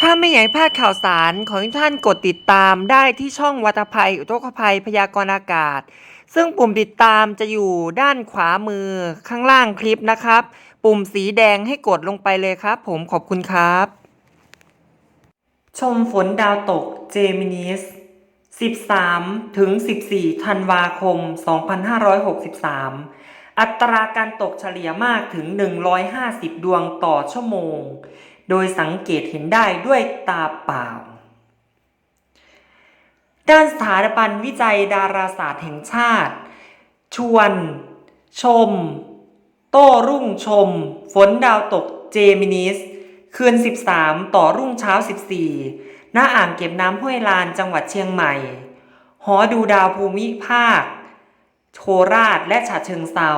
ถ้าไม่อยากให้พลาดข่าวสารขอให้ท่านกดติดตามได้ที่ช่องวัตภัย อุทกภัยพยากรณ์อากาศ ซึ่งปุ่มติดตามจะอยู่ด้านขวามือข้างล่างคลิปนะครับ ปุ่มสีแดงให้กดลงไปเลยครับ ผมขอบคุณครับ ชมฝนดาวตกเจมินิส 13 ถึง 14 ธันวาคม 2563 อัตราการตกเฉลี่ยมากถึง 150 ดวงต่อชั่วโมง โดยสังเกตเห็นได้ด้วยตาเปล่า ด้านสถาบันวิจัยดาราศาสตร์แห่งชาติ ชวน ชม โต้รุ่งชม ฝนดาวตกเจมินิส คืน 13 ต่อรุ่งเช้า 14ณอ่างเก็บน้ำห้วยลานจังหวัดเชียงใหม่ หอดูดาวภูมิภาค โคราชและฉะเชิงเซา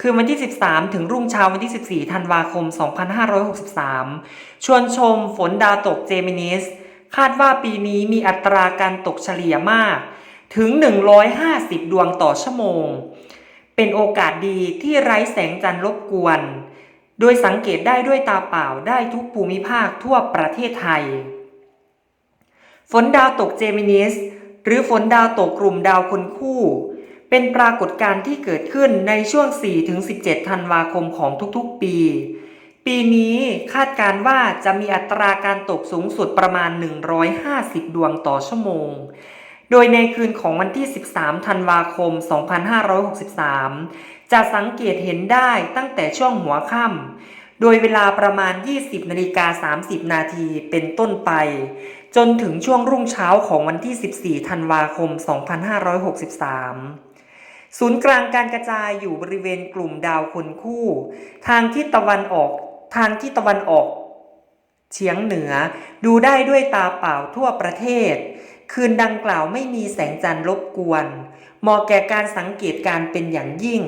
คืนวันที่ 13 ถึงรุ่งเช้าวันที่ 14 ธันวาคม 2563 ชวนชมฝนดาวตกเจมินิส คาดว่าปีนี้มีอัตราการตกเฉลี่ยมากถึง 150 ดวงต่อชั่วโมง เป็นโอกาสดีที่ไร้แสงจันทร์รบกวน โดยสังเกตได้ด้วยตาเปล่าได้ทุกภูมิภาคทั่วประเทศไทย ฝนดาวตกเจมินิส หรือฝนดาวตกกลุ่มดาวคนคู่ เป็นปรากฏการณ์ที่เกิดขึ้นในช่วง 4-17 ธันวาคมของทุกๆ ปี ปีนี้คาดการว่าจะมีอัตราการตกสูงสุดประมาณ 150 ดวงต่อชั่วโมง โดยในคืนของวันที่ 13 ธันวาคม 2563 จะสังเกตเห็นได้ตั้งแต่ช่วงหัวค่ำโดยเวลาประมาณ 20นาฬิกา30 นาทีเป็นต้นไป จนถึงช่วงรุ่งเช้าของวันที่ 14 ธันวาคม 2563 ศูนย์กลางการกระจายอยู่บริเวณกลุ่มดาวคนคู่ ทางทิศตะวันออกทางทิศตะวันออกเฉียงเหนือดูได้ด้วยตาเปล่าทั่วประเทศ คืนดังกล่าวไม่มีแสงจันทร์รบกวนเหมาะแก่การสังเกตการเป็นอย่างยิ่ง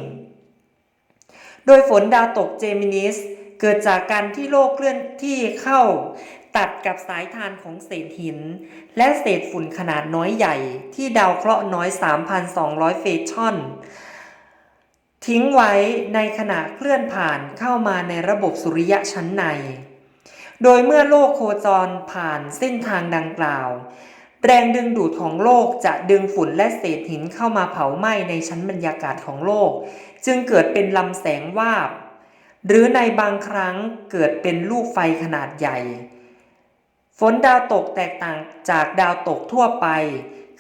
โดยฝนดาวตกเจมินิสเกิดจากการที่โลกเคลื่อนที่เข้า ตัดกับสายทานของเศษหิน และเศษฝุ่นขนาดน้อยใหญ่ ที่ดาวเคราะห์น้อย 3,200 เฟชอน ทิ้งไว้ในขณะเคลื่อนผ่านเข้ามาในระบบสุริยะชั้นใน โดยเมื่อโลกโคจรผ่านเส้นทางดังกล่าว แรงดึงดูดของโลกจะดึงฝุ่นและเศษหินเข้ามาเผาไหม้ในชั้นบรรยากาศของโลก จึงเกิดเป็นลำแสงวาบหรือในบางครั้งเกิดเป็นลูกไฟขนาดใหญ่ ฝนดาวตกแตกต่างจากดาวตกทั่วไป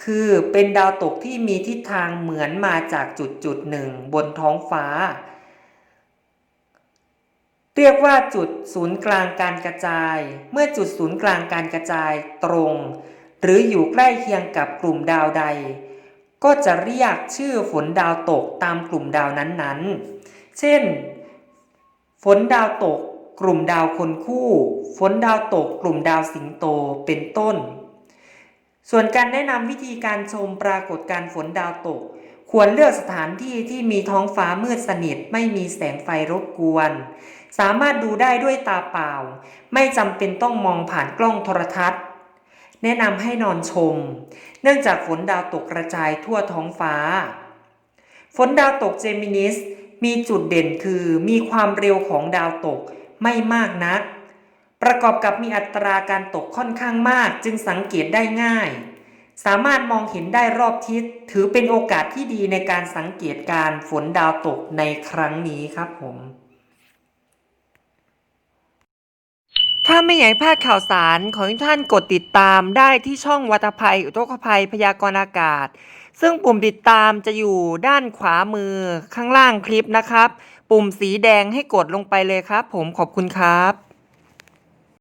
คือเป็นดาวตกที่มีทิศทางเหมือนมาจากจุดจุดหนึ่งบนท้องฟ้า เรียกว่าจุดศูนย์กลางการกระจาย เมื่อจุดศูนย์กลางการกระจายตรง หรืออยู่ใกล้เคียงกับกลุ่มดาวใด ก็จะเรียกชื่อฝนดาวตกตามกลุ่มดาวนั้นๆ เช่น ฝนดาวตก กลุ่มดาวคนคู่ ฝนดาวตก กลุ่มดาวสิงโตเป็นต้น ส่วนการแนะนำวิธีการชมปรากฏการณ์ฝนดาวตก ควรเลือกสถานที่ที่มีท้องฟ้ามืดสนิทไม่มีแสงไฟรบกวน สามารถดูได้ด้วยตาเปล่า ไม่จำเป็นต้องมองผ่านกล้องโทรทัศน์ แนะนำให้นอนชม เนื่องจากฝนดาวตกกระจายทั่วท้องฟ้า ฝนดาวตกเจมินิสมีจุดเด่นคือมีความเร็วของดาวตก ไม่มากนัก ประกอบกับมีอัตราการตกค่อนข้างมากจึงสังเกตได้ง่าย สามารถมองเห็นได้รอบทิศ ถือเป็นโอกาสที่ดีในการสังเกตการฝนดาวตกในครั้งนี้ครับผมถ้าไม่อยากพลาดข่าวสารขอให้ท่านกดติดตามได้ที่ช่องวัตภัย อุทกภัยพยากรณ์อากาศ ซึ่งปุ่มติดตามจะอยู่ด้านขวามือข้างล่างคลิปนะครับ ปุ่มสีแดงให้กดลงไปเลยครับ ผมขอบคุณครับ